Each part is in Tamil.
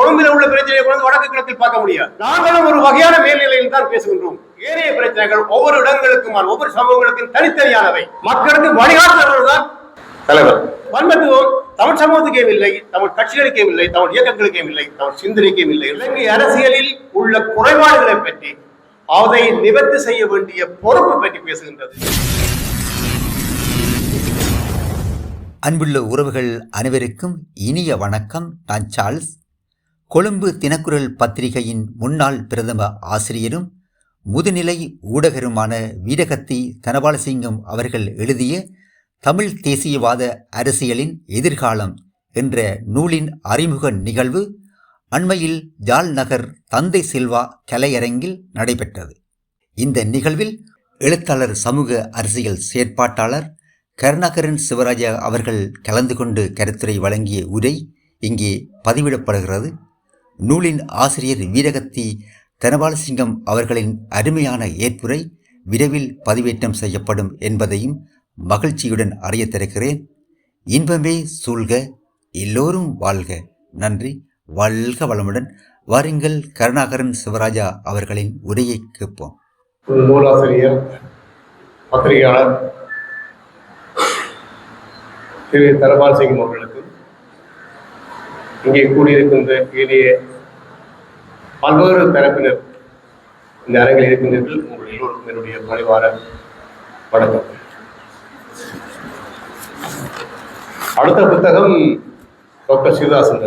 கொழும்பில் உள்ள பிரச்சனையை கொண்டு வடக்கு கிழக்கில் பார்க்க முடியாது. நாங்களும் ஒரு வகையான மேல்நிலையில் தான் பேசுகின்றோம். ஏனைய பிரச்சனைகள் ஒவ்வொரு இடங்களுக்கும் ஒவ்வொரு சமூகங்களுக்கும் தனித்தனியானவை. மக்களுக்கு வழிகாட்டுறவர்கள் தான். தலைவர். வன்மத்துவம் தமிழ் சமூகத்துக்கே இல்லை தமிழ் கட்சிகளுக்கே இல்லை தமிழ் இயக்கங்களுக்கே இல்லை தமிழ் சிந்தனைக்கே இல்லை. இலங்கை அரசியலில் உள்ள குறைபாடுகளை பற்றி அதை நிவர்த்தி செய்ய வேண்டிய பொறுப்பு பற்றி பேசுகின்றது. அன்புள்ள உறவுகள் அனைவருக்கும் இனிய வணக்கம். நான் சார்ல்ஸ். கொழும்பு தினக்குரல் பத்திரிகையின் முன்னாள் பிரதம ஆசிரியரும் முதுநிலை ஊடகருமான வீரகத்தி தனபாலசிங்கம் அவர்கள் எழுதிய தமிழ் தேசியவாத அரசியலின் எதிர்காலம் என்ற நூலின் அறிமுக நிகழ்வு அண்மையில் ஜால் நகர் தந்தை செல்வா கலையரங்கில் நடைபெற்றது. இந்த நிகழ்வில் எழுத்தாளர் சமூக அரசியல் செயற்பாட்டாளர் கருணாகரன் சிவராஜா அவர்கள் கலந்து கொண்டு கருத்துரை வழங்கிய உரை இங்கே பதிவிடப்படுகிறது. நூலின் ஆசிரியர் வீரகத்தி தனபாலசிங்கம் அவர்களின் அருமையான ஏற்புரை விரைவில் பதிவேற்றம் செய்யப்படும் என்பதையும் மகிழ்ச்சியுடன் அறிய இன்பமே சூழ்க எல்லோரும் வாழ்க. நன்றி. வாழ்க வளமுடன். வாருங்கள் கருணாகரன் சிவராஜா அவர்களின் உரையை கேட்போம். நூலாசிரியர் பத்திரிகையாளர் திரு தரபால் சிங் அவர்களுக்கு இங்கே கூடியிருக்கின்ற ஏனைய பல்வேறு தரப்பினர் இந்த அரங்கில் இருக்கின்றீர்கள் உங்கள் எல்லோருக்கும் என்னுடைய பணிவார வணக்கம். அடுத்த புத்தகம் டாக்டர் சிவதாசன்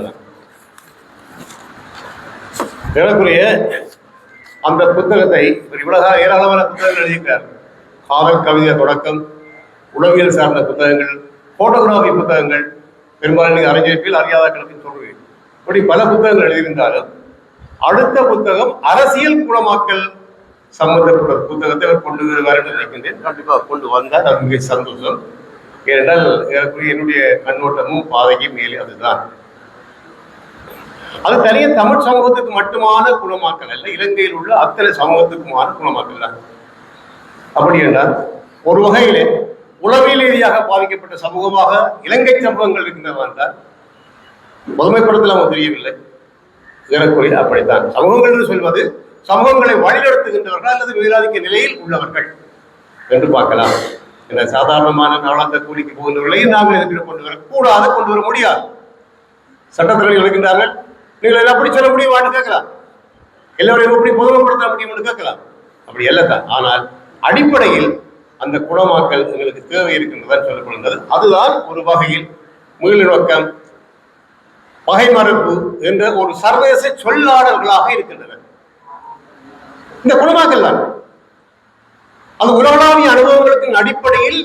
எனக்குரிய அந்த புத்தகத்தை இவ்வளவு ஏராளமான புத்தகங்கள் எழுதியிருக்கிறார் காதல் கவிதை தொடக்கம் உளவியல் சார்ந்த புத்தகங்கள் போட்டோகிராஃபி புத்தகங்கள் பெரும்பாலும் நீங்கள் அறியாத கிழக்கு சொல்றேன் இப்படி பல புத்தகங்கள் எழுதியிருந்தாலும் அடுத்த புத்தகம் அரசியல் குணமாக்கல் சம்பந்தப்பட்ட புத்தகத்தை அவர் கொண்டு வர நினைக்கின்றேன். கண்டிப்பாக கொண்டு வந்தால் அது மிக சந்தோஷம். ஏனென்றால் என்னுடைய கண்ணோட்டமும் பாதையும் மேலே அதுதான். அது தனிய தமிழ் சமூகத்துக்கு மட்டுமான குணமாக்கல் அல்ல இலங்கையில் உள்ள அத்தனை சமூகத்துக்குமான குணமாக்கல் தான். அப்படி என்றால் ஒரு வகையிலே உளவியல் ரீதியாக பாதிக்கப்பட்ட சமூகமாக இலங்கை சமூகங்கள் இருக்கின்றன என்றால் பொதுமைப்படுத்தலாம் தெரியவில்லை. ஏறக்குறைய அப்படித்தான். சமூகங்கள் என்று சொல்வது சமூகங்களை வழிநடத்துகின்றவர்கள் அல்லது மேலாதிக்க நிலையில் உள்ளவர்கள் என்று பார்க்கலாம். இந்த சாதாரணமான நாளாந்த கூலிக்கு போகின்றவர்களையும் நாங்கள் எதிர்த்து கொண்டு வரக்கூடாது கொண்டு வர முடியாது. சட்டத்திறனை இருக்கின்றார்கள் நீங்கள் எல்லாம் அப்படி சொல்ல முடியுமான்னு கேட்கலாம். எல்லோரையும் எப்படி பொதுமைப்படுத்த முடியும்னு கேட்கலாம். அப்படி அல்ல ஆனால் அடிப்படையில் அந்த குணமாக்கல் எங்களுக்கு தேவை இருக்கின்றதான் சொல்லப்படுகிறது அதுதான் ஒரு வகையில் மீளிணக்கம் பகை மறுப்பு என்ற ஒரு சர்வதேச சொல்லாடல்களாக இருக்கின்றன. இந்த குணமாக்கல் தான் அது உலகளாவிய அனுபவங்களுக்கு அடிப்படையில்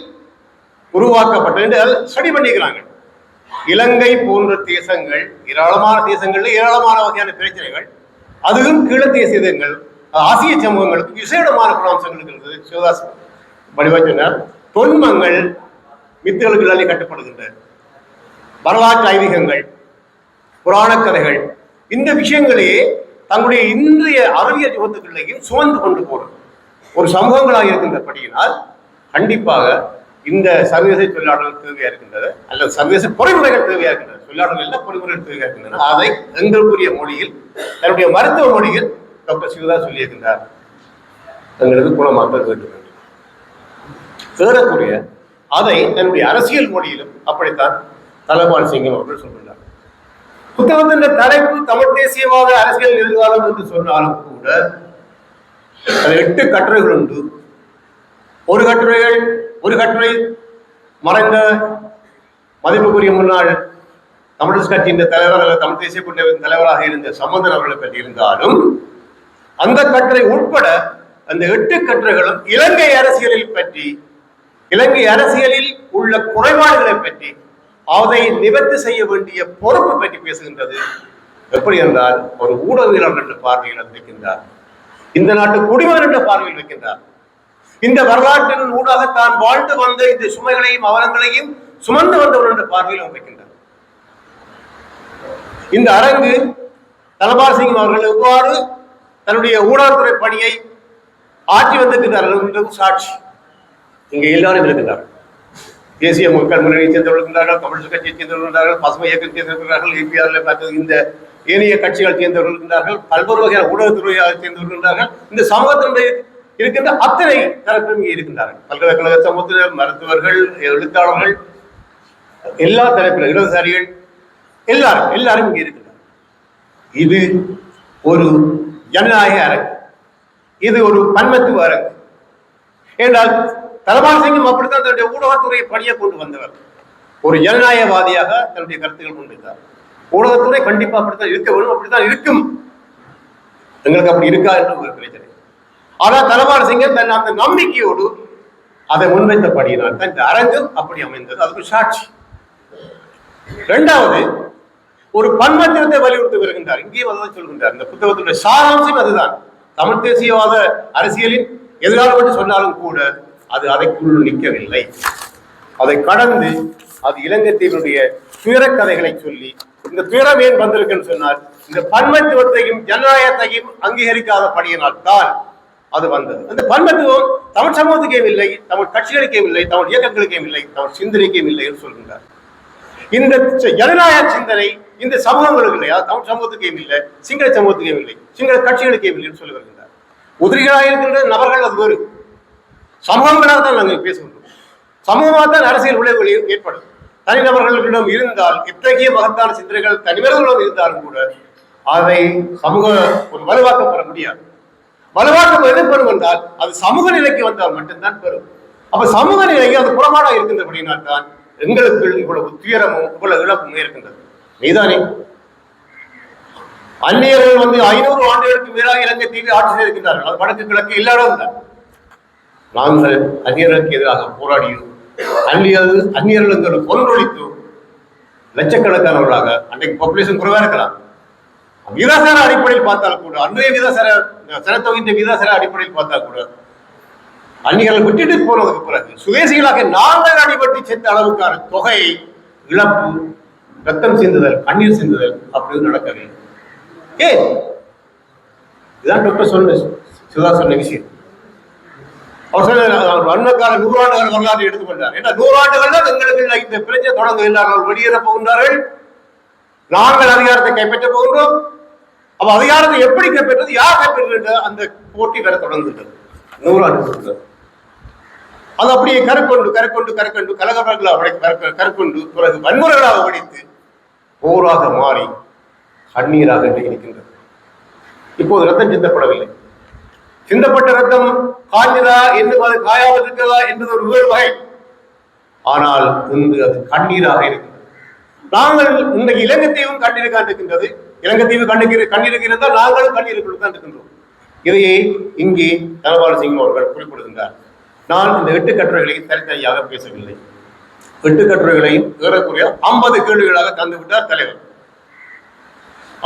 உருவாக்கப்பட்டது ஸ்டடி பண்ணிக்கிறாங்க. இலங்கை போன்ற தேசங்கள் ஏராளமான தேசங்கள்ல ஏராளமான வகையான பிரச்சனைகள் அதுவும் கீழ சேதங்கள் ஆசிய சமூகங்களுக்கு விசேடமான குணாம்சங்கள் இருக்கிறது. சிவதாஸ் வடிவா தொன்மங்கள் தொன்மங்கள் மித்துகளுக்குள்ளாலே கட்டுப்படுகின்றன. வரலாற்று ஐதீகங்கள் புராணக் கதைகள் இந்த விஷயங்களையே தங்களுடைய இன்றைய அறிவியல் யுகத்துக்குள்ளேயும் சுமந்து கொண்டு போகும் ஒரு சமூகங்களாக இருக்கின்றபடியினால் கண்டிப்பாக இந்த சர்வதேச தொழிலாளர்கள் தேவையா இருக்கின்றது அல்லது சர்வதேச பொறிமுறைகள் தேவையா இருக்கின்றது. தொழிலாளர்கள் எல்லாம் பொறிமுறைகள் தேவையா இருக்கின்றன அதை எங்களுக்குரிய மொழியில் தன்னுடைய மருத்துவ மொழியில் டாக்டர் சிவதா சொல்லியிருக்கின்றார். எங்களுக்கு குணமாக்க வேண்டும். என்று ஏறக்குறைய அதை தன்னுடைய அரசியல் மொழியிலும் அப்படித்தான் தலபால் சிங்கம் அவர்கள் புத்தகம் புத்தகத்தின் தலைப்பு தமிழ் தேசியவாத அரசியல் எதிர்காலம் என்று சொன்னாலும் கூட அது எட்டு கட்டுரைகள் உண்டு. ஒரு கட்டுரைகள் ஒரு கட்டுரை மறைந்த மதிப்புக்குரிய முன்னாள் தமிழர் கட்சியின் தலைவர் தமிழ் தேசிய குழுவின் தலைவராக இருந்த சம்பந்தன் அவர்களை பற்றி இருந்தாலும் அந்த கட்டுரை உட்பட அந்த எட்டு கட்டுரைகளும் இலங்கை அரசியலில் பற்றி இலங்கை அரசியலில் உள்ள குறைபாடுகளை பற்றி அதை நிவர்த்தி செய்ய வேண்டிய பொறுப்பு பற்றி பேசுகின்றது. எப்படி என்றால் ஒரு ஊடகவியலாளர் என்ற பார்வையில் இருக்கின்றார். இந்த நாட்டு குடிமகன் என்ற பார்வையில் இருக்கின்றார். இந்த வரலாற்றின் ஊடாக தான் வாழ்ந்து வந்த இந்த சுமைகளையும் அவலங்களையும் சுமந்து வந்தவர் என்ற பார்வையில் வைக்கின்றார் இந்த அரங்கு தலபார் சிங் அவர்கள் எவ்வாறு தன்னுடைய ஊடகத்துறை பணியை ஆற்றி வந்திருக்கிறார்கள் என்பது சாட்சி. இங்கே எல்லாரும் இருக்கிறார்கள் தேசிய மக்கள் முன்னணியை சேர்ந்தவர்கள் கம்யூனிஸ்ட் தமிழ் கட்சியை சேர்ந்தவர்கள் பசுமை இயக்கம் சேர்ந்திருக்கிறார்கள் ஏபிஆர்ல பார்த்து இந்த ஏனைய கட்சிகள் சேர்ந்தவர்கள் பல்வேறு வகையான ஊடகத்துறையாக சேர்ந்தவர்கள் இருக்கின்றார்கள் இந்த சமூகத்தினுடைய இருக்கின்ற அத்தனை தரப்பிலும் இங்கே இருக்கின்றார்கள். பல்கலைக்கழக சமூகத்தினர் மருத்துவர்கள் எழுத்தாளர்கள் எல்லா தரப்பிலும் இடதுசாரிகள் எல்லாரும் எல்லாரும் இங்கே இருக்கின்றனர் இது ஒரு ஜனநாயக அரங்கு. இது ஒரு பன்மத்துவ அரங்கு. என்றால் தலபால் சிங்கும் அப்படித்தான் தன்னுடைய ஊடகத்துறை பணியை கொண்டு வந்தவர். ஒரு ஜனநாயகவாதியாக தன்னுடைய கருத்துக்கள் கொண்டிருந்தார். ஊடகத்துறை கண்டிப்பா அப்படித்தான் இருக்க வேண்டும் அப்படித்தான் இருக்கும். எங்களுக்கு அப்படி இருக்கா என்று ஒரு பிரச்சனை. ஆனால் தலபால் சிங்கம் தன் அந்த நம்பிக்கையோடு அதை முன்வைத்தபடியினால் தான் இந்த அரங்கு அப்படி அமைந்தது. அதுக்கு சாட்சி. இரண்டாவது ஒரு பன்மத்திரத்தை வலியுறுத்தி வருகின்றார். இங்கேயும் அதுதான் சொல்கின்றார். இந்த புத்தகத்தினுடைய சாராம்சம் அதுதான். தமிழ் தேசியவாத அரசியலின் எதிராக சொன்னாலும் கூட அது அதைக்குள் நிற்கவில்லை. அதை கடந்து அது இலங்கை தீவினுடைய துயரக்கதைகளை சொல்லி இந்த துயரம் ஏன் வந்திருக்குன்னு சொன்னால் இந்த பன்மத்துவத்தையும் ஜனநாயகத்தையும் அங்கீகரிக்காத பணியினால்தான் அது வந்தது. அந்த பன்மத்துவம் தமிழ் சமூகத்துக்கே இல்லை தமிழ் கட்சிகளுக்கே இல்லை தமிழ் இயக்கங்களுக்கே இல்லை தமிழ் சிந்தனைக்கே இல்லை என்று சொல்கின்றார். இந்த ஜனநாயக சிந்தனை இந்த சமூகங்களுக்கு இல்லையா தமிழ் சமூகத்துக்கே இல்லை சிங்கள சமூகத்துக்கே இல்லை சிங்கள கட்சிகளுக்கே இல்லை என்று சொல்லி வருகின்றார். உதிரிகளாக இருக்கின்ற நபர்கள் அது வேறு. சமூகங்களாக தான் நாங்கள் பேசுகிறோம் சமூகமாக தான் அரசியல் விளைவுகள் ஏற்படும். தனிநபர்களிடம் இருந்தால் இத்தகைய மகத்தான சிந்தனைகள் தனிமனிதர்களும் இருந்தாலும் கூட அதை சமூக ஒரு வலுவாக்கம் பெற முடியாது. வலுவாக்கம் எது பெறும் என்றால் அது சமூக நிலைக்கு வந்தால் மட்டும்தான் பெறும். அப்ப சமூக நிலைக்கு அது புறமாடாக இருக்கின்றபடினால் தான் எங்களுக்கு இவ்வளவு துயரமும் இவ்வளவு இழப்பும் இருக்கின்றது நீதானே? அந்நியர்கள் வந்து ஐநூறு ஆண்டுகளுக்கு மேலாக இலங்கை தீவில் ஆட்சி செய்திருக்கின்றார்கள். அது வடக்கு கிழக்கு இல்லாத தான் நாங்கள் அந்நியர்களுக்கு எதிராக போராடியும் அந்நியர் அந்நியர்கள் பொருளொழித்தும் லட்சக்கணக்கானவர்களாக அன்றைக்கு பாப்புலேஷன் குறைவாக இருக்கலாம். விதாசார அடிப்படையில் பார்த்தால் கூட அன்றைய விதாசார சனத்தொகையின் விதாசார அடிப்படையில் பார்த்தால் கூட அந்நியர்கள் விட்டுட்டு போனதுக்கு பிறகு சுதேசிகளாக நாங்கள் அடிபட்டு சேர்ந்த அளவுக்கான தொகை இழப்பு ரத்தம் சிந்துதல் கண்ணீர் சிந்துதல் அப்படி நடக்கவில்லை. ஏன்? இதான் டாக்டர் சொன்ன சுதா சொன்ன விஷயம். அவர் சொன்ன வன்மக்கார நூறாண்டுகள் வரலாறு எடுத்துக்கொண்டார் ஏன்னா நூறாண்டுகள் தான் எங்களுக்கு இந்த பிரச்சனை அவர் வெளியேற போகின்றார்கள். நாங்கள் அதிகாரத்தை கைப்பற்ற போகின்றோம். அப்ப அதிகாரத்தை எப்படி கைப்பற்றது யார் கைப்பற்றது அந்த போட்டி வர தொடங்குகின்றது. நூறாண்டு அது அப்படியே கருக்கொண்டு கருக்கொண்டு கருக்கொண்டு கலகபர்களாக கருக்கொண்டு பிறகு வன்முறைகளாக வடித்து போராக மாறி கண்ணீராக இன்றைக்கு இருக்கின்றது இப்போது ரத்தம் சிந்தப்படவில்லை. சிந்தப்பட்ட ரத்தம் காய்ந்ததா என்று அது காயாமல் இருக்கிறதா என்பது ஒரு வேறு வகை. ஆனால் இன்று அது கண்ணீராக இருக்கிறது நாங்கள் இன்றைக்கு இலங்கைத்தீவும் கண்ணீர் காண்டிருக்கின்றது. இலங்கைத்தீவு கண்ணீர் கண்ணீர் நாங்களும் கண்ணீருக்குள் தான் இருக்கின்றோம் இதையே இங்கே தனபால் சிங் அவர்கள் குறிப்பிடுகின்றார். நான் இந்த எட்டு கட்டுரைகளை தனித்தனியாக பேசவில்லை. எட்டு கட்டுரைகளையும் ஏறக்குறைய ஐம்பது கேள்விகளாக தந்துவிட்டார் தலைவர்.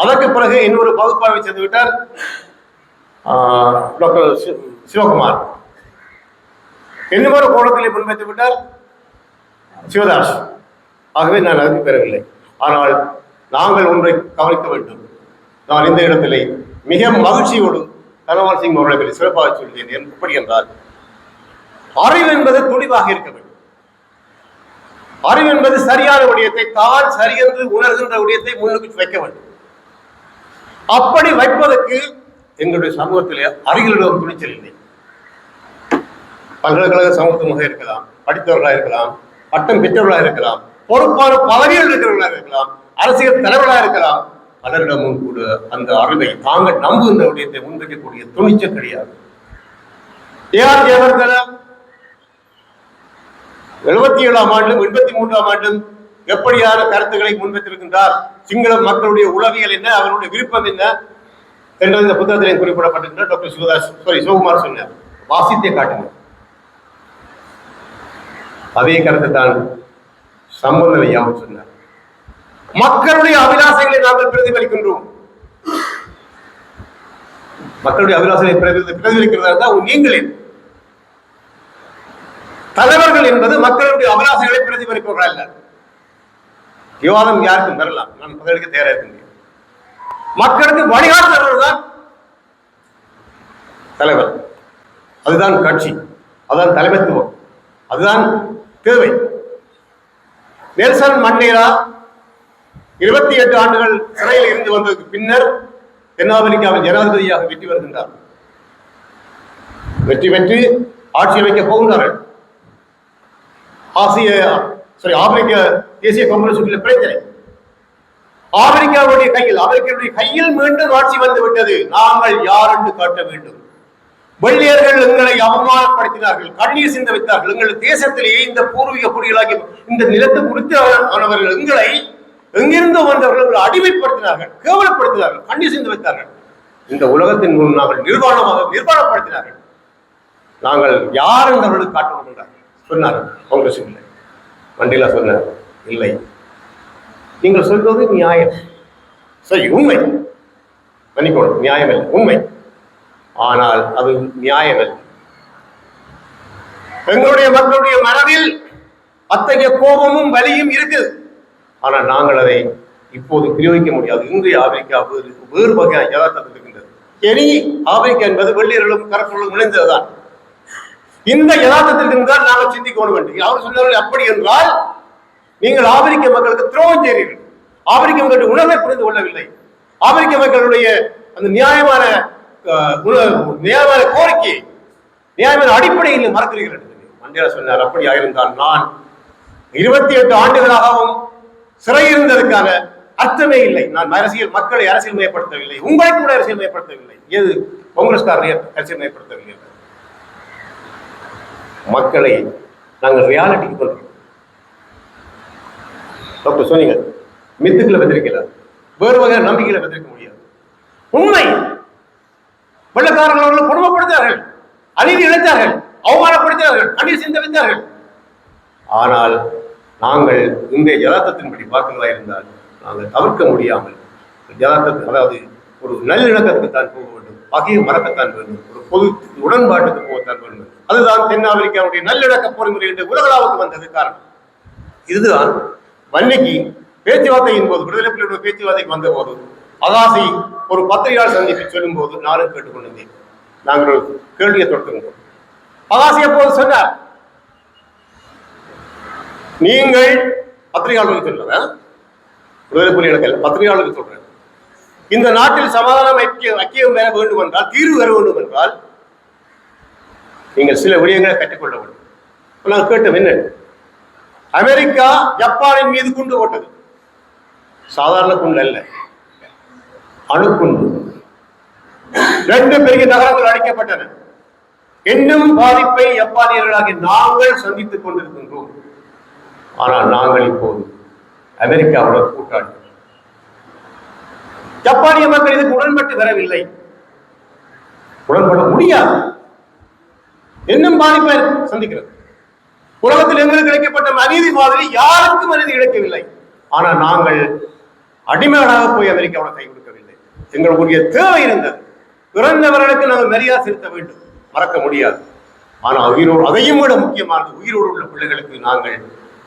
அதற்கு பிறகு இன்னொரு பகுப்பாய்வை செய்துவிட்டார். டாக்டர் சிவகுமார். இன்னும் ஒரு கோணத்திலே முன்வைத்து விட்டால்? சிவதாஸ். ஆகவே நான் அதுக்கு பெறவில்லை. ஆனால் நாங்கள் ஒன்றை கவனிக்க வேண்டும். நான் இந்த இடத்திலே மிக மகிழ்ச்சியோடு தனவால் சிங் அவர்களை சிறப்பாக சொல்கிறேன் என் எப்படி என்றால் அறிவு என்பது துணிவாக இருக்க வேண்டும். அறிவு என்பது சரியான விடயத்தை தான் சரியென்று உணர்கின்ற விடயத்தை முன்னுக்கு வைக்க வேண்டும். அப்படி வைப்பதற்கு எங்களுடைய சமூகத்தில் அறிஞர்களிடம் துணிச்சல் இல்லை. பல்கலைக்கழக சமூகமாக இருக்கலாம் படித்தவர்களாக இருக்கலாம் பட்டம் பெற்றவர்களாக இருக்கலாம் பொறுப்பான பதவியில் இருக்கிறவர்களாக இருக்கலாம் அரசியல் தலைவர்களாக இருக்கலாம் பலரிடமும் கூட அந்த அறிவை தாங்கள் நம்புகின்ற விடயத்தை முன்வைக்கக்கூடிய துணிச்சல் கிடையாது. ஏஆர் ஜெயவர்தன எழுபத்தி ஏழாம் ஆண்டும் எண்பத்தி மூன்றாம் ஆண்டும் எப்படியான கருத்துக்களை முன்வைத்திருக்கின்றார்? சிங்கள மக்களுடைய உளவியல் என்ன? அவருடைய விருப்பம் என்ன? என்ற இந்த புத்தகத்திலே குறிப்பிடப்பட்டிருக்கிற டாக்டர் சிவதாஸ் சாரி சிவகுமார் சொன்னார். வாசித்தே காட்டினார் அதே கருத்தை தான் சம்பந்தம் ஐயாவும் சொன்னார். மக்களுடைய அபிலாசைகளை நாங்கள் பிரதிபலிக்கின்றோம். மக்களுடைய அபிலாசனை பிரதிபலிக்கிறதா இருந்தால் நீங்களே தலைவர்கள் என்பது மக்களுடைய அபிலாசைகளை பிரதிபலிப்பவர்கள் அல்ல. விவாதம் யாருக்கும் வரலாம். நான் பதிலளிக்க தயாராக இருக்கேன் மக்களுக்கு வழிகாட்டுறவர் தான். தலைவர் அதுதான் கட்சி அதுதான் தலைமைத்துவம் அதுதான் தேவை. நெல்சன் மண்டேலா இருபத்தி எட்டு ஆண்டுகள் சிறையில் இருந்து வந்ததுக்கு பின்னர் தென்னாப்பிரிக்காவின் ஜனாதிபதியாக வெற்றி வருகின்றார் வெற்றி பெற்று ஆட்சி அமைக்க போகின்றார்கள். ஆசிய சாரி ஆப்பிரிக்க தேசிய காங்கிரஸ் பிரச்சனை ஆப்பிரிக்காவுடைய கையில் அவர்களுடைய கையில் மீண்டும் ஆட்சி வந்து விட்டது நாங்கள் யார் என்று காட்ட வேண்டும். வெள்ளியர்கள் எங்களை அவமானப்படுத்தினார்கள் கண்ணீர் சிந்த வைத்தார்கள் எங்கள் தேசத்திலேயே இந்த பூர்வீக குடிகளாகி இந்த நிலத்தை குறித்து அவர்கள் எங்களை எங்கிருந்து வந்தவர்கள் எங்களை அடிமைப்படுத்தினார்கள் கேவலப்படுத்தினார்கள் கண்ணீர் சிந்த வைத்தார்கள் இந்த உலகத்தின் முன் நாங்கள் நிர்வாணமாக நிர்வாணப்படுத்தினார்கள். நாங்கள் யார் என்றவர்களுக்கு காட்ட என்றார் சொன்னார் காங்கிரஸ் இல்லை. மண்டேலா சொன்னார் இல்லை. நீங்கள் சொல்வது நியாயம். சரி உண்மை. மன்னிக்கணும் நியாயம் இல்லை உண்மை. ஆனால் அது நியாயம் எங்களுடைய மக்களுடைய மனதில் அத்தகைய கோபமும் வலியும் இருக்குது ஆனால் நாங்கள் அதை இப்போது பிரயோகிக்க முடியாது. இன்றைய ஆப்பிரிக்கா வேறு வேறு வகையான யதார்த்தத்தில் இருக்கின்றது. சரி ஆப்பிரிக்கா என்பது வெள்ளியர்களும் கரப்புகளும் இணைந்ததுதான். இந்த யதார்த்தத்தில் இருந்தால் நாங்கள் சிந்திக்க வேண்டும் அவர் சொன்னார்கள் அப்படி என்றால் நீங்கள் ஆப்பிரிக்க மக்களுக்கு துரோகம் செய்கிறீர்கள். ஆப்பிரிக்க மக்களுடைய உணர்வை புரிந்து கொள்ளவில்லை. ஆப்பிரிக்க மக்களுடைய அந்த நியாயமான நியாயமான கோரிக்கை நியாயமான அடிப்படையில் மறக்கிறீர்கள் மண்டேலா சொன்னார். அப்படியாக இருந்தால் நான் இருபத்தி எட்டு ஆண்டுகளாகவும் சிறையிருந்ததற்கான அர்த்தமே இல்லை. நான் அரசியல் மக்களை அரசியல் மயப்படுத்தவில்லை உங்களை கூட அரசியல் மயப்படுத்தவில்லை எது? காங்கிரஸ்காரரை அரசியல் மயப்படுத்தவில்லை மக்களை நாங்கள் ரியாலிட்டிக்கு கொள்கிறோம் டாக்டர் சொன்னீங்க. மித்துக்களை வெதிரிக்கல வேறு வகை நம்பிக்கைகளை வெதிரிக்க முடியாது. உண்மை. வெள்ளக்காரர்கள் அவர்களை கொடுமைப்படுத்தார்கள் அநீதி இழைத்தார்கள். அவமானப்படுத்தினார்கள். கண்ணீர் சிந்த வைத்தார்கள் ஆனால் நாங்கள் இன்றைய யதார்த்தத்தின்படி பார்க்கிறதா இருந்தால் நாங்கள் தவிர்க்க முடியாமல் யதார்த்தத்தை அதாவது ஒரு நல்லிணக்கத்துக்கு தான் போக வேண்டும். பகையை மறக்கத்தான் வேண்டும். ஒரு பொது உடன்பாட்டுக்கு போகத்தான் வேண்டும். அதுதான் தென்னாப்பிரிக்காவுடைய நல்லிணக்க பொறிமுறை என்று உலகளாவுக்கு வந்தது காரணம். இதுதான் வன்னிக்கு பேச்சுவார்த்தையின் போது விடுதலை புலிகளுடைய பேச்சுவார்த்தைக்கு வந்த போது அகாசி ஒரு பத்திரிகையாளர் சந்திப்பு சொல்லும் போது நானும் கேட்டுக்கொண்டிருந்தேன். நாங்கள் கேள்வியை தொடர்ந்துகிறோம் அதாசி எப்போது சொன்னார்? நீங்கள் பத்திரிகையாளர்களுக்கு சொல்றேன் விடுதலை புலிகளுக்கு பத்திரிகையாளர்களுக்கு சொல்றேன். இந்த நாட்டில் சமாதானம் ஐக்கிய ஐக்கியம் பெற வேண்டும் என்றால் தீர்வு பெற வேண்டும் என்றால் நீங்கள் சில விடயங்களை கற்றுக்கொள்ள வேண்டும். நான் கேட்டோம் என்ன? அமெரிக்கா ஜப்பானின் மீது குண்டு போட்டது சாதாரண குண்டு அல்ல. அணுக்குண்டு ரெண்டு பெரிய நகரங்கள் அழிக்கப்பட்டன. இன்னும் பாதிப்பை ஜப்பானியர்களாகி நாங்கள் சந்தித்துக் கொண்டிருக்கின்றோம். ஆனால் நாங்கள் இப்போது அமெரிக்காவோட கூட்டாளி. ஜப்பானிய மக்கள் இதுக்கு உடன்பட்டு வரவில்லை. உடன்பட முடியாது. இன்னும் பாதிப்பை சந்திக்கிறது. உலகத்தில் எங்களுக்கு கிடைக்கப்பட்ட அநீதி மாதிரி யாருக்கும் அநீதி கிடைக்கவில்லை. ஆனால் நாங்கள் அடிமைகளாக போய் அமெரிக்காவோட கை கொடுக்கவில்லை. எங்களுடைய தேவை இருந்தது. பிறந்தவர்களுக்கு நாங்கள் மரியாதை செலுத்த வேண்டும். மறக்க முடியாது. ஆனால் உயிரோடு அதையும் விட முக்கியமானது உயிரோடு உள்ள பிள்ளைகளுக்கு நாங்கள்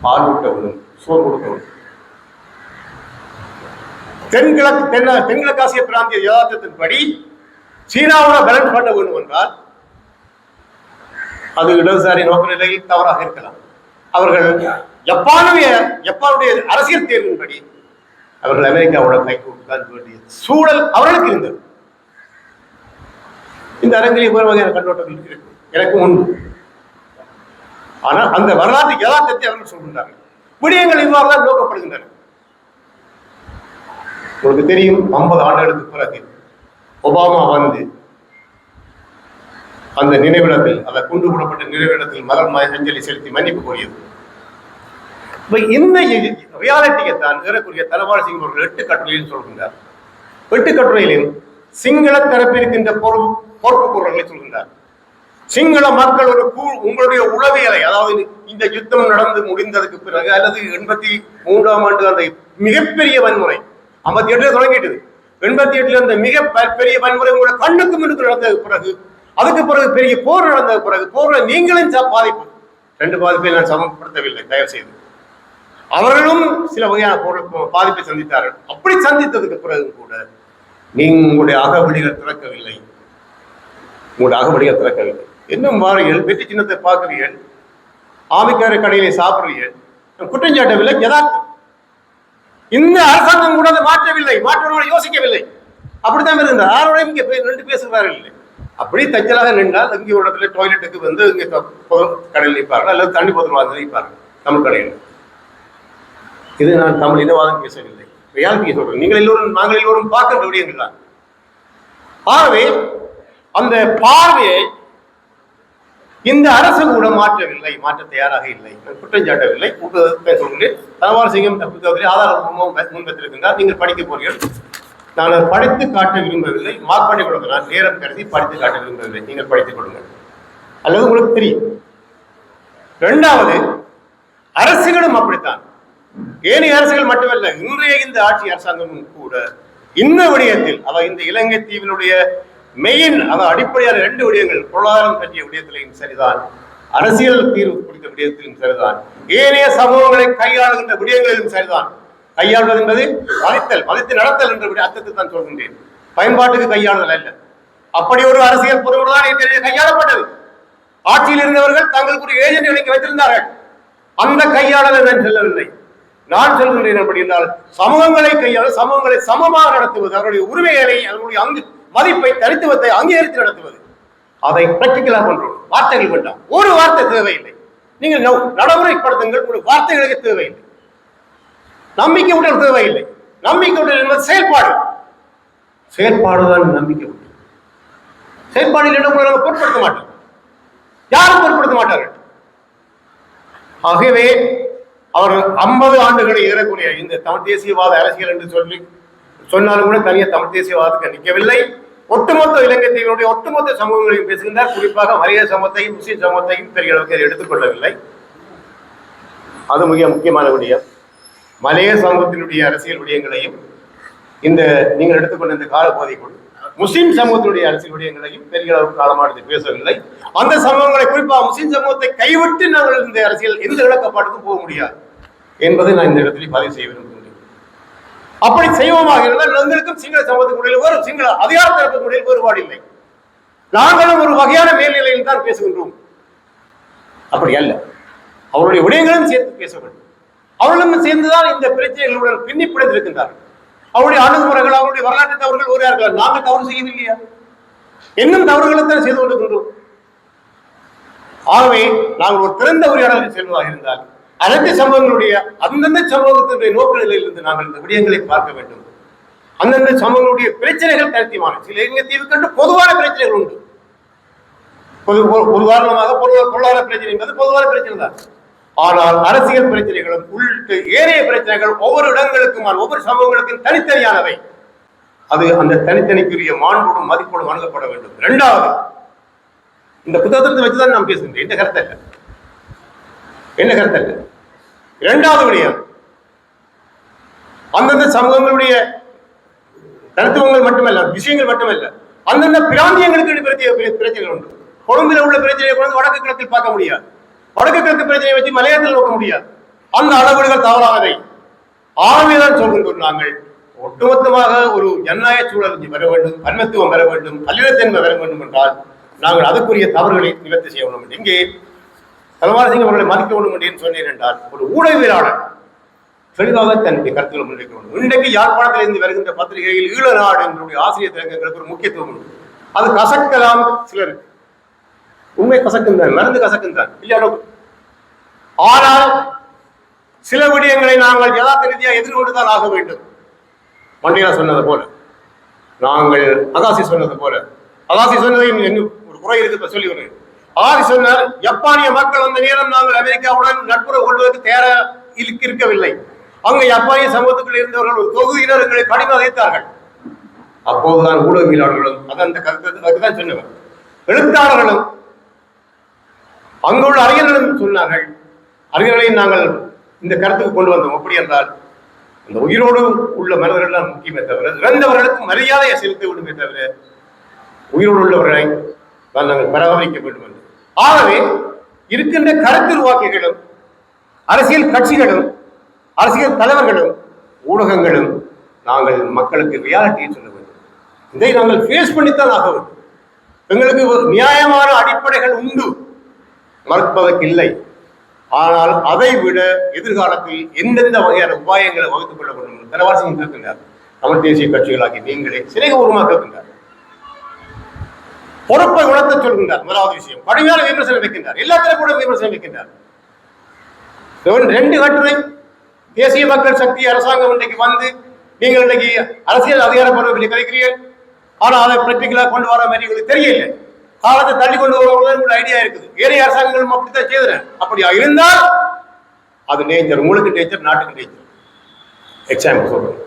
பால் ஊட்ட வேண்டும் சோறு கொடுக்க வேண்டும். தென்கிழக்கு தென்ன தென்கிழக்காசிய பிராந்திய யதார்த்தத்தின்படி சீனாவோட பேலன்ஸ் பண்ண வேண்டும் என்றால் அது இடதுசாரி நோக்க நிலையில் தவறாக இருக்கலாம். அவர்கள் ஜப்பானுடைய ஜப்பானுடைய அரசியல் தேர்வின்படி அவர்கள் அமெரிக்காவோட கைகூட்டு தான் வேண்டிய சூழல் அவர்களுக்கு இருந்தது. இந்த அரங்கிலே வேறு வகையான கண்ணோட்டங்கள் இருக்கு எனக்கும் உண்டு. ஆனால் அந்த வரலாற்று யதார்த்தத்தை அவர்கள் சொல்கின்றார்கள். விடயங்கள் இவ்வாறு தான் நோக்கப்படுகின்றன. உங்களுக்கு தெரியும் ஐம்பது ஆண்டுகளுக்கு பிறகு ஒபாமா வந்து அந்த நினைவிடத்தில் அந்த குண்டு போடப்பட்ட நினைவிடத்தில் மலர் அஞ்சலி செலுத்தி மன்னிப்பு கோரியது. இந்த ரியாலிட்டியை தான் ஏறக்குரிய தலவார சிங் அவர்கள் எட்டு கட்டுரையில் சொல்கின்றார். எட்டு கட்டுரையிலும் சிங்கள தரப்பிருக்கின்ற பொறுப்பு பொறுப்பு கூறல்களை சொல்கின்றார். சிங்கள மக்கள் ஒரு கூ உங்களுடைய உளவியலை அதாவது இந்த யுத்தம் நடந்து முடிந்ததுக்கு பிறகு அல்லது எண்பத்தி மூன்றாம் ஆண்டு அந்த மிகப்பெரிய வன்முறை ஐம்பத்தி எட்டுல தொடங்கிட்டது. எண்பத்தி எட்டுல அந்த மிக பெரிய வன்முறை உங்களோட கண்ணுக்கு முன்னுக்கு நடந்த பிறகு அதுக்கு பிறகு பெரிய போர் நடந்த பிறகு போர்ல நீங்களும் ச- பாதிப்பு. ரெண்டு பாதிப்பை நான் சமப்படுத்தவில்லை தயவு செய்து அவர்களும் சில வகையான போர் பாதிப்பை சந்தித்தார்கள். அப்படி சந்தித்ததுக்கு பிறகு கூட நீங்களுடைய உங்களுடைய அகவழிகள் திறக்கவில்லை. உங்களுடைய அகவழிகள் திறக்கவில்லை. இன்னும் வாரீர்கள் வெற்றி சின்னத்தை பார்க்குறீர்கள். ஆவிக்கார கடையிலே சாப்பிடுறீர்கள். குற்றஞ்சாட்டவில்லை குற்றம் சாட்டவில்லை யதார்த்தம். இந்த அரசாங்கம் கூட அதை மாற்றவில்லை மாற்றவர்களை யோசிக்கவில்லை. அப்படித்தான் இருந்தார் யாரோடையும் இங்கே போய் பேசுகிறார்கள் இல்லை. அப்படி தஞ்சலாக நின்றால் இங்கே ஒரு இடத்துல டாய்லெட்டுக்கு வந்து இங்கே கடையில் நிற்பார்கள். அல்லது தண்ணி போதும் வாங்க நிற்பார்கள். தமிழ் கடையில். இது நான் தமிழ் இனவாதம் பேசவில்லை. ரியாலிட்டியை சொல்றேன் நீங்கள் எல்லோரும் நாங்கள் எல்லோரும் பார்க்கின்ற விடயங்கள் தான். ஆகவே அந்த பார்வையை இந்த அரசு கூட மாற்றவில்லை. மாற்ற தயாராக இல்லை. குற்றம் சாட்டவில்லை. கூட்டத்தை சொல்கிறேன் தனவார் சிங்கம் புத்தகத்தில் ஆதாரபூர்வமாக முன்வைத்திருக்கின்றார் நீங்கள் படிக்க போறீர்கள் நான் அதை படித்து காட்ட விரும்பவில்லை. மார்க் பண்ணி கொடுங்க. நான் நேரம் கருதி படித்து காட்ட விரும்பவில்லை. நீங்கள் படித்துக் கொடுங்க. அல்லது உங்களுக்கு தெரியும். இரண்டாவது அரசுகளும் அப்படித்தான். ஏனைய அரசுகள் மட்டுமல்ல இன்றைய இந்த ஆட்சி அரசாங்கமும் கூட. இந்த விடயத்தில் அவ இந்த இலங்கை தீவினுடைய மெயின் அவ அடிப்படையான ரெண்டு விடயங்கள் பொருளாதாரம் பற்றிய விடயத்திலையும் சரிதான். அரசியல் தீர்வு குறித்த விடயத்திலும் சரிதான். ஏனைய சமூகங்களை கையாளுகின்ற விடயங்களிலும் சரிதான். கையாள்வது என்பது மதித்தல் மதித்து நடத்தல் என்ற விட- அர்த்தத்தை தான் சொல்கின்றேன். பயன்பாட்டுக்கு கையாளுதல் அல்ல. அப்படி ஒரு அரசியல் பொருள் தான் கையாளப்பட்டது. ஆட்சியில் இருந்தவர்கள் தங்களுக்கு ஒரு ஏஜென்ட் இணைக்க வைத்திருந்தார்கள். அந்த கையாளல் நான் செல்லவில்லை. நான் சொல்கின்றேன் அப்படி என்றால் சமூகங்களை கையாள சமூகங்களை சமமாக நடத்துவது அவருடைய உரிமைகளை அவருடைய அங்கு மதிப்பை தனித்துவத்தை அங்கீகரித்து நடத்துவது. அதை பிராக்டிக்கலா பண்றோம் வார்த்தைகள் வேண்டாம் ஒரு வார்த்தை தேவையில்லை. நீங்கள் நடைமுறைப்படுத்துங்கள். ஒரு வார்த்தைகளுக்கு தேவையில்லை. நம்பிக்கை உடல் தேவையில்லை. நம்பிக்கை உடல் என்பது செயல்பாடு. செயல்பாடுதான் நம்பிக்கை உண்டு. செயல்பாடு இல்லைன்னா உங்களை பொருட்படுத்த மாட்டோம். யாரும் பொருட்படுத்த மாட்டார்கள். ஆகவே அவர் ஐம்பது ஆண்டுகளை ஏறக்கூடிய இந்த தமிழ் தேசியவாத அரசியல் என்று சொல்லி சொன்னாலும் கூட தனியாக தமிழ் தேசியவாதத்துக்கு நிற்கவில்லை. ஒட்டுமொத்த இலங்கை தீவினுடைய ஒட்டுமொத்த சமூகங்களையும் பேசுகின்றார். குறிப்பாக மரிய சமூகத்தையும் முஸ்லீம் சமூகத்தையும் பெரிய அளவுக்கு எடுத்துக்கொள்ளவில்லை. அது மிக முக்கியமான விடயம். மலைய சமூகத்தினுடைய அரசியல் விடயங்களையும் இந்த நீங்கள் எடுத்துக்கொண்ட இந்த காலப்பகுதிக்குள் முஸ்லிம் சமூகத்தினுடைய அரசியல் விடயங்களையும் பெரிய அளவு காலமானது பேசவில்லை. அந்த சமூகங்களை குறிப்பாக முஸ்லிம் சமூகத்தை கைவிட்டு நாங்கள் இந்த அரசியல் எந்த இலக்கப்பாட்டுக்கும் போக முடியாது என்பதை நான் இந்த இடத்தில் பதிவு செய்ய விரும்புகிறேன். அப்படி செய்வோமாக இருந்தால் எங்களுக்கும் சிங்கள சமூகத்துக்குள்ள ஒரு சிங்கள அதிகார தரப்புக்குடைய வேறுபாடு இல்லை. நாங்களும் ஒரு வகையான மேல்நிலையில் தான் பேசுகின்றோம். அப்படி அல்ல. அவருடைய விடயங்களும் சேர்த்து பேச வேண்டும். அவர்களும் சேர்ந்துதான் இந்த பிரச்சனைகளுடன் பின்னி பிடித்திருக்கின்றார்கள் அவருடைய அணுகுமுறைகள் அவருடைய வரலாற்று தவறுகள் ஒரு நாங்கள் தவறு செய்யவில்லையா? இன்னும் தவறுகளைத்தான் செய்து கொண்டிருக்கின்றோம். ஆகவே நாங்கள் ஒரு திறந்த உரையாடலில் செல்வதாக இருந்தால் அனைத்து சமூகங்களுடைய அந்தந்த சமூகத்தினுடைய நோக்க நிலையிலிருந்து நாங்கள் இந்த விடயங்களை பார்க்க வேண்டும். அந்தந்த சமூகங்களுடைய பிரச்சனைகள் தனித்தியமான சில இலங்கை தீவு கண்டு பொதுவான பிரச்சனைகள் உண்டு. பொது ஒரு காரணமாக பொருளாதார பிரச்சனை என்பது பொதுவான பிரச்சனை தான் ஆனால் அரசியல் பிரச்சனைகளும் உள்ளிட்டு ஏனைய பிரச்சனைகள் ஒவ்வொரு இடங்களுக்குமான ஒவ்வொரு சமூகங்களுக்கும் தனித்தனியானவை. அது அந்த தனித்தனிக்குரிய மாண்போடும் மதிப்போடும் அணுகப்பட வேண்டும். இரண்டாவது இந்த புத்தகத்தை வச்சுதான் நாம் பேசுகின்றேன் என்ன கருத்தை என்ன கருத்தை இரண்டாவது விடயம் அந்தந்த சமூகங்களுடைய தனித்துவங்கள் மட்டுமல்ல விஷயங்கள் மட்டுமல்ல அந்தந்த பிராந்தியங்களுக்கு பிரச்சனைகள் உண்டு. கொழும்பில் உள்ள பிரச்சனையை கொண்டு வடக்கு கிழக்கில் பார்க்க முடியாது. வடக்கு கிழக்கு பிரச்சனையை வச்சு மலையாளத்தில் நோக்க முடியாது. அந்த அளவீடுகள் தவறானவை. ஆகவேதான் சொல்கின்றோம் நாங்கள் ஒட்டுமொத்தமாக ஒரு ஜனநாயக சூழல் வர வேண்டும் பன்மத்துவம் வர வேண்டும் பல்லினத்தன்மை வர வேண்டும் என்றால் நாங்கள் அதுக்குரிய தவறுகளை நிவர்த்தி செய்ய வேண்டும். இங்கே தலைவர் சிங் அவர்களை மதிக்க வேண்டும் என்று சொன்னேன் என்றால் ஒரு ஊடகவியலாளர் தெளிவாக தன்னுடைய கருத்துக்களை முன்வைக்க வேண்டும். இன்றைக்கு யாழ்ப்பாணத்திலிருந்து வருகின்ற பத்திரிகையில் ஈழ நாடு எங்களுடைய ஆசிரியர் திறங்களுக்கு ஒரு முக்கியத்துவம் உண்டு. அது கசக்கலாம் சிலருக்கு. உண்மை கசக்கும் மருந்து கசக்கும் இல்லையா ஆனால் சில விடயங்களை நாங்கள் யதார்த்த ரீதியாக எதிர்கொண்டுதான் ஆக வேண்டும். மண்டியா சொன்னது போல. நாங்கள் அகாசி சொன்னது போல. அகாசி சொன்னதையும் இன்னும் ஒரு குறை இருக்கு சொல்லி வருகிறேன் அகாசி சொன்னார் ஜப்பானிய மக்கள் அந்த நேரம் நாங்கள் அமெரிக்காவுடன் நட்புறவு கொள்வதற்கு தேர இருக்கவில்லை அங்கே ஜப்பானிய சமூகத்துக்குள் இருந்தவர்கள் ஒரு தொகுதியினர் எங்களை கடிதம் அதைத்தார்கள் அப்போதுதான் ஊடகவியலாளர்களும் அது அந்த கருத்து தான் சொன்னவர். எழுத்தாளர்களும் அங்குள்ள அறிஞர்களும் சொன்னார்கள் அறிஞர்களையும் நாங்கள் இந்த கருத்துக்கு கொண்டு வந்தோம். அப்படி என்றால் அந்த உயிரோடு உள்ள மனிதர்கள் தான் முக்கியமே தவிர இறந்தவர்களுக்கு மரியாதையை செலுத்த விடுமே தவிர உயிரோடு உள்ளவர்களை தான் நாங்கள் பராமரிக்க வேண்டும் என்று. ஆகவே இருக்கின்ற கருத்துருவாக்கிகளும் அரசியல் கட்சிகளும் அரசியல் தலைவர்களும் ஊடகங்களும் நாங்கள் மக்களுக்கு ரியாலிட்டியை சொல்ல வேண்டும். இதை நாங்கள் ஃபேஸ் பண்ணித்தான் ஆக வேண்டும். எங்களுக்கு ஒரு நியாயமான அடிப்படைகள் உண்டு. மறுப்பதற்கு இல்லை ஆனால் அதை விட எதிர்காலத்தில் எந்தெந்த வகையான உபாயங்களை வகுத்துக் கொள்ள வேண்டும் என்று தலைவாசியும் கேட்கின்றார். தமிழ் தேசிய கட்சிகளாகி நீங்களே சிறைகூரமாக கேட்கின்றார். பொறுப்பை உணர்த்த சொல்கின்றார். முதலாவது விஷயம். கடுமையான விமர்சனம் வைக்கின்றார். எல்லா தரப்புடன் விமர்சனம் வைக்கின்றார். ரெண்டு கட்டுரை தேசிய மக்கள் சக்தி அரசாங்கம் இன்றைக்கு வந்து நீங்கள் இன்னைக்கு அரசியல் அதிகாரப்பூர்வ பருவத்தில் கலைக்கிறீர்கள் ஆனால் அதை பிராக்டிக்கலாக கொண்டு வர மாதிரி உங்களுக்கு தெரியல காலத்தை தள்ளி கொண்டு வருவாங்க ஒரு ஐடியா இருக்குது. ஏனைய அரசாங்கங்களும் அப்படித்தான் செய்தன அப்படியா இருந்தால் அது நேச்சர் உங்களுக்கு நேச்சர் நாட்டுக்கு நேச்சர் எக்ஸாம்பிள் சொல்றேன்.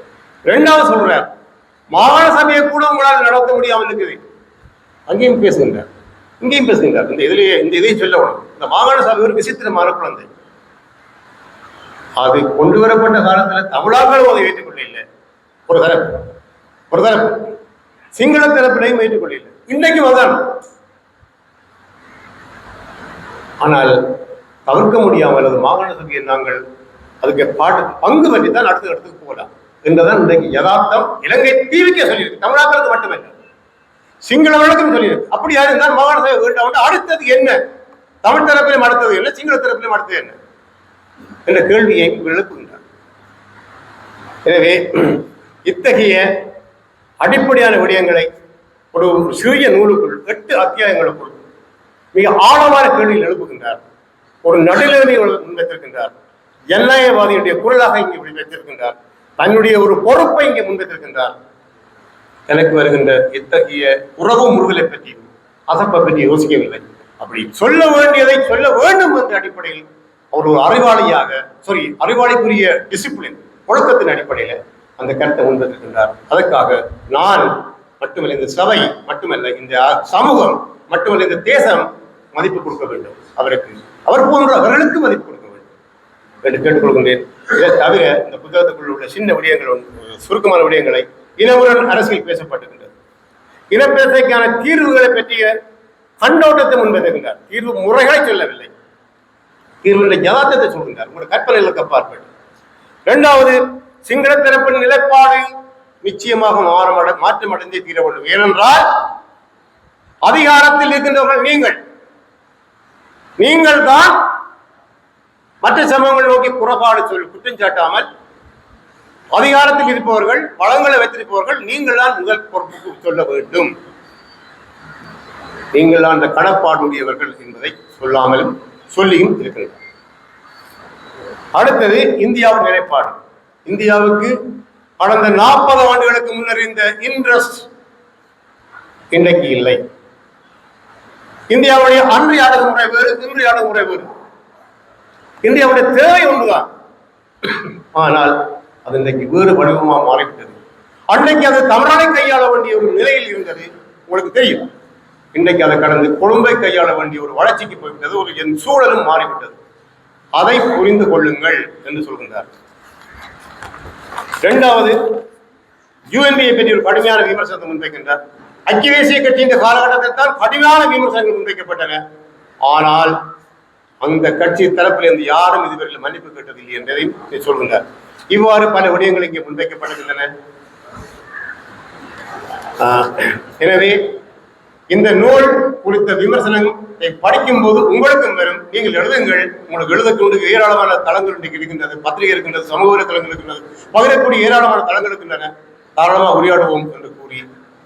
ரெண்டாவது சொல்றேன். மாகாண சபையை கூட உங்களால் நடத்த முடியாமல் இருக்குது அங்கேயும் பேசுகின்றார். இங்கேயும் பேசுகின்றார். இந்த இதிலேயே இந்த இதையும் சொல்ல வேணும் இந்த மாகாண சபை ஒரு விசித்திரமான குழந்தை. அது கொண்டு வரப்பட்ட காலத்துல தமிழாக்களும் அதை ஏற்றுக்கொள்ள இல்லை ஒரு தரப்பு. ஒரு தரப்பு. சிங்கள தரப்பிலையும் ஏற்றுக்கொள்ள இல்லை இன்றைக்கு வந்தான் ஆனால் தவிர்க்க முடியாமல் அது மாகாண சபையை நாங்கள் அதுக்கு பாட்டு பங்கு பற்றி தான் அடுத்த இடத்துக்கு போகலாம் என்றுதான் இன்றைக்கு யதார்த்தம். இலங்கை தீவிக்க சொல்லியிருக்கு. தமிழாக்களுக்கு மட்டுமல்ல சிங்களவர்களுக்கும் சொல்லியிருக்கு. அப்படியா இருந்தால் மாகாண சபை வேண்டாம் அடுத்தது என்ன? தமிழ் தரப்பிலும் அடுத்தது என்ன? சிங்கள தரப்பிலும் அடுத்தது என்ன? என்ற கேள்வியை எழுப்புகின்றார் எனவே இத்தகைய அடிப்படையான விடயங்களை ஒரு சிறிய நூலுக்குள் எட்டு அத்தியாயங்களுக்குள் மிக ஆழமான கேள்வியில் எழுப்புகின்றார். ஒரு நடுநிலைமை முன்வைத்திருக்கின்றார். எல்லையவாதியுடைய குரலாக இங்கே வைத்திருக்கின்றார் தன்னுடைய ஒரு பொறுப்பை இங்கே முன்வைத்திருக்கின்றார். எனக்கு வருகின்ற இத்தகைய உறவு முருகலை பற்றி அசப்பை பற்றி யோசிக்கவில்லை. அப்படி சொல்ல வேண்டியதை சொல்ல வேண்டும் என்ற அடிப்படையில் அவர் ஒரு அறிவாளியாக சாரி அறிவாளிக்குரிய டிசிப்ளின் ஒழுக்கத்தின் அடிப்படையில் அந்த கருத்தை முன்வைத்திருக்கின்றார். அதற்காக நான் மட்டுமல்ல இந்த சபை மட்டுமல்ல இந்த சமூகம் மட்டுமல்ல இந்த தேசம் மதிப்பு கொடுக்க வேண்டும். அவருக்கு அவர் போன்றவர்களுக்கு மதிப்பு கொடுக்க வேண்டும். என்று கேட்டுக்கொள்கின்றேன். இதை தவிர இந்த புத்தகத்துக்குள் உள்ள சின்ன விடயங்கள் சுருக்கமான விடயங்களை இனவுடன் அரசியல் பேசப்பட்டுகின்றது இனப்பேசைக்கான தீர்வுகளை பற்றிய கண்ணோட்டத்தை முன்வைத்திருக்கின்றார் தீர்வு முறைகளை சொல்லவில்லை. தீர்வுடைய யதார்த்தத்தை சொல்கின்றார். உங்களுடைய கற்பனைகளுக்கு அப்பாற்பட்டு. இரண்டாவது சிங்கள தரப்பின் நிலைப்பாடு நிச்சயமாக மாறமட மாற்றம் அடைந்தே தீர வேண்டும் ஏனென்றால் அதிகாரத்தில் இருக்கின்றவர்கள் நீங்கள் நீங்கள் தான் மற்ற சமூகங்கள் நோக்கி புறப்பாடு சொல் குற்றம் சாட்டாமல் அதிகாரத்தில் இருப்பவர்கள் வளங்களை வைத்திருப்பவர்கள் நீங்கள் தான் முதல் பொறுப்புக்கு சொல்ல வேண்டும். நீங்கள் தான் அந்த கடப்பாடுடையவர்கள் என்பதை சொல்லாமலும் சொல்லியும் இருக்கிறீர்கள் அடுத்தது இந்தியாவின் நிலைப்பாடு. இந்தியாவுக்கு கடந்த நாற்பது ஆண்டுகளுக்கு முன்னர் இந்த இன்ட்ரெஸ்ட் இன்றைக்கு இல்லை. இந்தியாவுடைய அன்றைய அணுகுமுறை வேறு இன்றைய அணுகுமுறை வேறு. இந்தியாவுடைய தேவை ஒன்றுதான். ஆனால் அது இன்றைக்கு வேறு வடிவமாக மாறிவிட்டது. அன்றைக்கு அது தமிழனை கையாள வேண்டிய ஒரு நிலையில் இருந்தது. உங்களுக்கு தெரியும். இன்னைக்கு அதை கடந்து கொழும்பை கையாள வேண்டிய ஒரு வளர்ச்சிக்கு போய்விட்டது. ஒரு என் சூழலும் மாறிவிட்டது. அதை புரிந்து கொள்ளுங்கள் என்று சொல்கின்றார். இரண்டாவது யூஎன்பியை பற்றி ஒரு கடுமையான விமர்சனத்தை முன்வைக்கின்றார். ஐக்கிய தேசிய கட்சி இந்த காலகட்டத்தில் தான் கடுமையான விமர்சனங்கள் முன்வைக்கப்பட்டன ஆனால் அந்த கட்சி தரப்பில் இருந்து யாரும் இதுவரையில் மன்னிப்பு கேட்டதில்லை என்பதையும் சொல்லுங்க. இவ்வாறு பல விடயங்கள் இங்கே முன்வைக்கப்பட்டிருக்கின்றன எனவே இந்த நூல் குறித்த விமர்சனத்தை படிக்கும் போது உங்களுக்கும் வரும். நீங்கள் எழுதுங்கள். உங்களுக்கு எழுதக்கூடிய ஏராளமான தளங்கள் இன்றைக்கு இருக்கின்றது. பத்திரிகை இருக்கின்றது சமூக தளங்கள் இருக்கின்றது. பகிரக்கூடிய ஏராளமான தளங்கள் இருக்கின்றன. தாராளமாக உரையாடுவோம் என்று கூறி